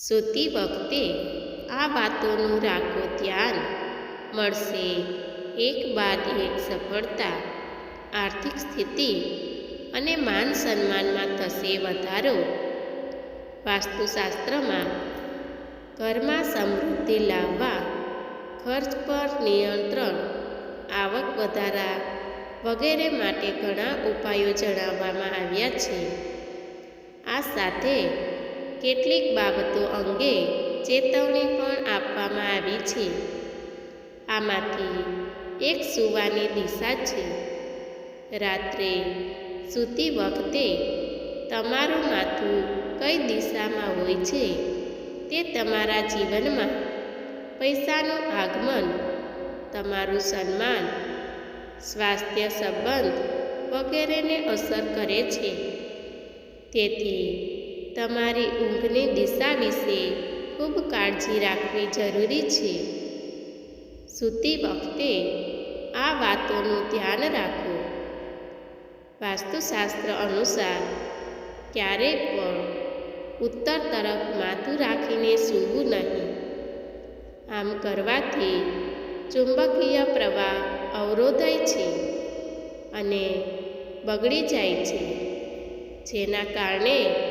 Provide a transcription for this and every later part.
સૂતી વખતે આ વાતોનું રાખો ધ્યાન. મળશે એક બાદ એક સફળતા. આર્થિક સ્થિતિ અને માન સન્માનમાં થશે વધારો. વાસ્તુશાસ્ત્રમાં ઘરમાં સમૃદ્ધિ લાવવા, ખર્ચ પર નિયંત્રણ, આવક વધારા વગેરે માટે ઘણા ઉપાયો જણાવવામાં આવ્યા છે. આ સાથે કેટલીક બાબતો અંગે ચેતવણી પણ આપવામાં આવી છે. આમાંથી એક સૂવાની દિશા છે. રાત્રે સૂતી વખતે તમારું માથું કઈ દિશામાં હોય છે તે તમારા જીવનમાં પૈસાનું આગમન, તમારું સન્માન, સ્વાસ્થ્ય સંબંધ વગેરેને અસર કરે છે. તેથી તમારી ઊંઘની દિશા વિશે ખૂબ કાળજી રાખવી જરૂરી છે. સૂતી વખતે આ વાતોનું ધ્યાન રાખો. વાસ્તુશાસ્ત્ર અનુસાર ક્યારેય પણ ઉત્તર તરફ માથું રાખીને સૂવું નહીં. આમ કરવાથી ચુંબકીય પ્રવાહ અવરોધાય છે અને બગડી જાય છે. જેના કારણે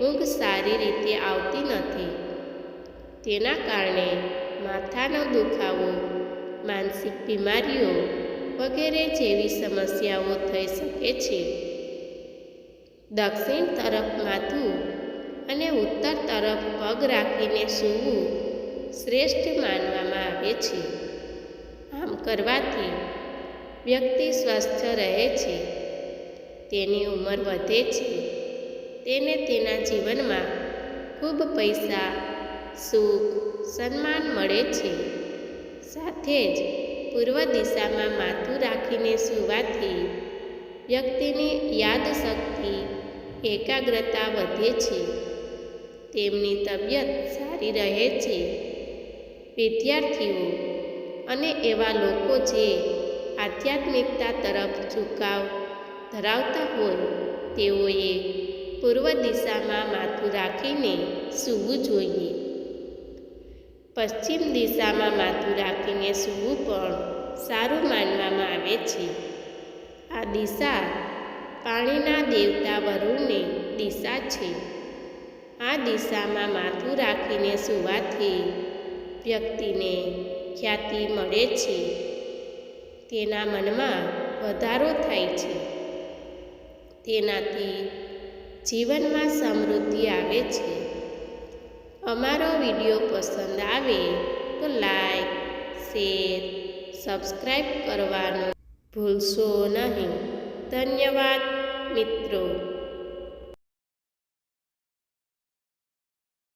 ઊંઘ સારી રીતે આવતી નથી. તેના કારણે માથાનો દુખાવો, માનસિક બીમારીઓ વગેરે જેવી સમસ્યાઓ થઈ શકે છે. દક્ષિણ તરફ માથું અને ઉત્તર તરફ પગ રાખીને સૂવું શ્રેષ્ઠ માનવામાં આવે છે. આમ કરવાથી વ્યક્તિ સ્વસ્થ રહે છે. તેની ઉંમર વધે છે. તેને તેના જીવનમાં ખૂબ પૈસા, સુખ, સન્માન મળે છે. સાથે જ પૂર્વ દિશામાં માથું રાખીને સૂવાથી વ્યક્તિની યાદશક્તિ, એકાગ્રતા વધે છે. તેમની તબિયત સારી રહે છે. વિદ્યાર્થીઓ અને એવા લોકો જે આધ્યાત્મિકતા તરફ ઝુકાવ ધરાવતા હોય, તેઓએ પૂર્વ દિશામાં માથું રાખીને સૂવું જોઈએ. પશ્ચિમ દિશામાં માથું રાખીને સૂવું પણ સારું માનવામાં આવે છે. આ દિશા પાણીના દેવતા વરુણની દિશા છે. આ દિશામાં માથું રાખીને સૂવાથી વ્યક્તિને ખ્યાતિ મળે છે. તેના મનમાં વધારો થાય છે. તેનાથી જીવનમાં સમૃદ્ધિ આવે છે. અમારો વીડિયો પસંદ આવે તો લાઈક, શેર સબસ્ક્રાઈબ કરવાનું ભૂલશો નહીં. ધન્યવાદ મિત્રો.